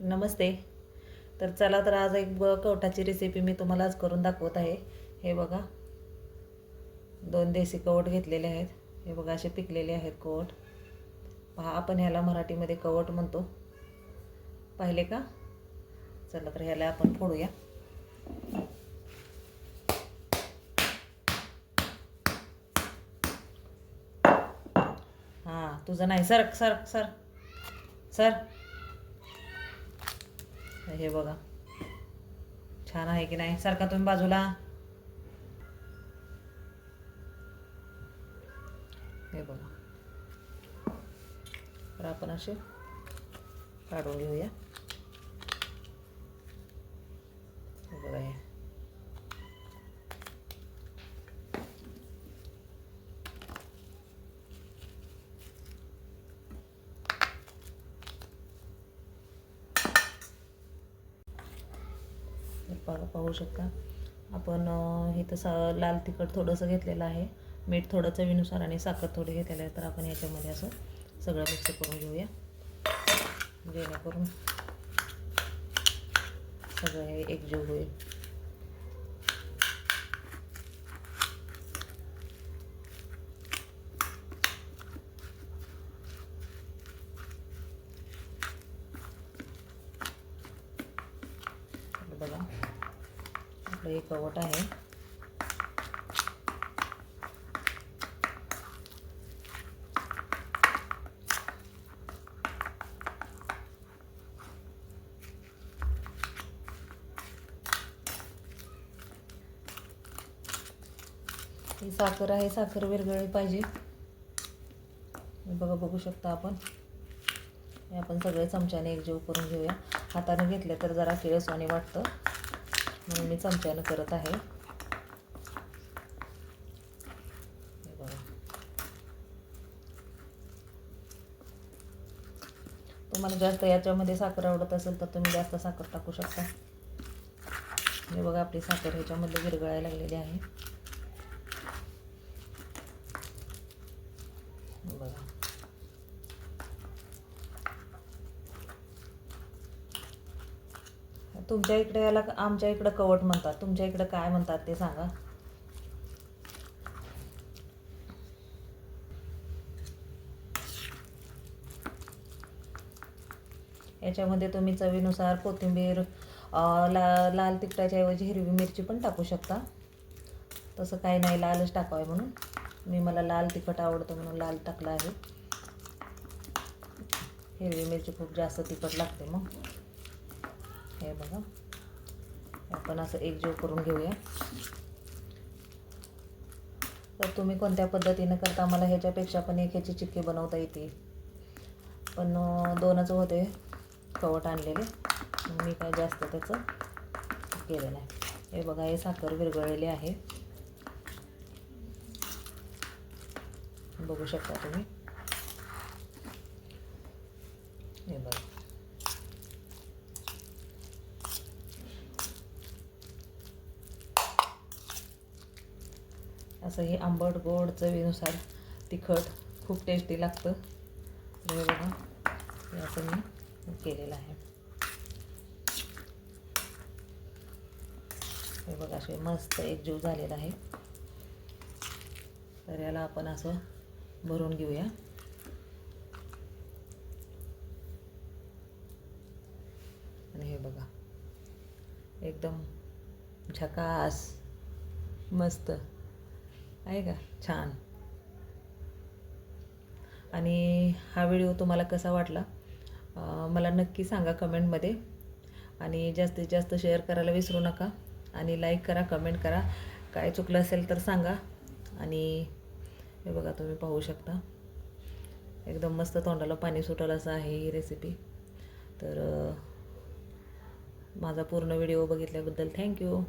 नमस्ते. तर चला तर आज एक ब कवठाची रेसिपी मी तुम्हाला आज करून दाखवत आहे. हे बघा. दोन देसी कवट घेतलेले आहेत. हे बघा असे पिकलेले आहेत कवट. पहा आपण ह्याला मराठीमध्ये कवट म्हणतो. पाहिले का? चला तर ह्याला आपण फोडूया. हां तुझं नाही. Sir sir sir. सर. हे बघा. छान आहे की नाही? सारखा तुम्ही बाजूला. हे बघा. तर आपण असे काढून घेऊया हे बघा हे पा पाहू शकता. आपण हे तसं लाल तिखट थोडंसं घेतलेलं आहे. मीठ थोडं चवीनुसार आणि साखर थोडी घेतलेलं आहे. तर आपण याच्यामध्ये असं सगळं मिक्स करून घेऊया. जेणेकरून सगळं हे एकजीव होईल तर बघा आपलं हे कवट आहे. ही साखर आहे साखर विरघळली पाहिजे. बघा बघू शकता आपण. आपण सगळे चमच्याने एकजीव करून घेऊया. हाताने घेतले तर जरा किळसवाणी वाटतं. म्हणून मी चमच्यानं करत आहे. बघा. तुम्हाला जास्त याच्यामध्ये साखर आवडत असेल तर तुम्ही जास्त साखर टाकू शकता. हे बघा आपली साखर ह्याच्यामध्ये विरघळायला लागलेली आहे हे बघा तुमच्या इकडे याला आमच्या इकडं कवट म्हणतात. तुमच्या इकडं काय म्हणतात ते सांगा. याच्यामध्ये तुम्ही चवीनुसार कोथिंबीर ला लाल तिखटाच्या ऐवजी हिरवी मिरची पण टाकू शकता. तसं काही नाही लालच टाकावे म्हणून. मी मला लाल तिखट आवडतं म्हणून लाल टाकला आहे. हिरवी मिरची खूप जास्त तिखट लागते मग. हे बघा. आपण असं एकजीव करून घेऊया. तर तुम्ही कोणत्या पद्धतीनं करता? मला ह्याच्यापेक्षा पण एक ह्याची चिक्की बनवता येते. पण दोनच होते. कवट आणलेले. मी काय जास्त त्याचं केलं नाही. हे बघा हे साखर विरघळलेली आहे. बघू शकता तुम्ही. हे बघा. असं हे आंबट गोड चवीनुसार तिखट खूप टेस्टी लागतं. हे बघा हे असं मी केलेलं आहे. हे बघा असे मस्त एकजीव झालेला आहे. तर याला आपण असं भरून घेऊया. आणि हे बघा एकदम झकास मस्त. आहे का? छान. आणि हा व्हिडिओ तुम्हाला कसा वाटला? मला नक्की सांगा कमेंटमध्ये. आणि जास्तीत जास्त शेअर करायला विसरू नका. आणि लाईक करा कमेंट करा. काय चुकलं असेल तर सांगा. आणि हे बघा तुम्ही पाहू शकता. एकदम मस्त तोंडाला पाणी सुटलं असं आहे ही रेसिपी तर माझा पूर्ण व्हिडिओ बघितल्याबद्दल थँक्यू.